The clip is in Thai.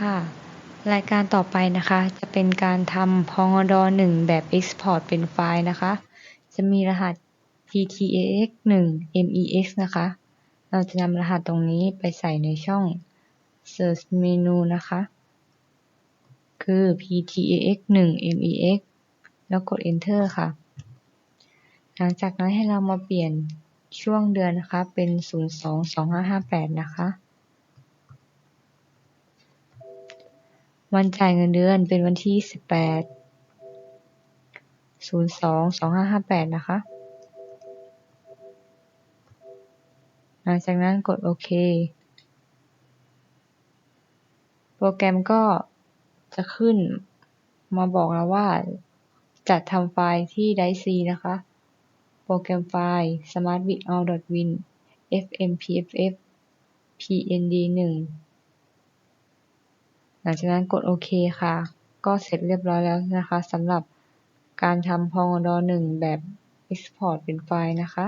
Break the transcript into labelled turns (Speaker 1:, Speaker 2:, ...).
Speaker 1: ค่ะ รายการต่อไปนะคะ จะเป็นการทำพองด1แบบ Export เป็นไฟล์นะคะ จะมีรหัส ptax1 mex นะคะ เราจะนำรหัสตรงนี้ไปใส่ในช่อง search menu นะคะ คือ ptax1 mex แล้วกด enter ค่ะ หลังจากนั้นให้เรามาเปลี่ยนช่วงเดือนนะคะ เป็น 022558 นะคะ วันจ่ายเงินเดือนเป็นวันที่18 02 2558นะคะ หลังจากนั้นกดโอเค โปรแกรมก็จะขึ้นมาบอกเราว่า จัดทำไฟล์ที่ Drive C นะคะ โปรแกรมไฟล์ smartbital.win fmpff pnd1 หลังจากนั้นกดโอเคค่ะ ก็เสร็จเรียบร้อยแล้วนะคะสำหรับการทำพองดอหนึ่งแบบ Export เป็นไฟล์นะคะ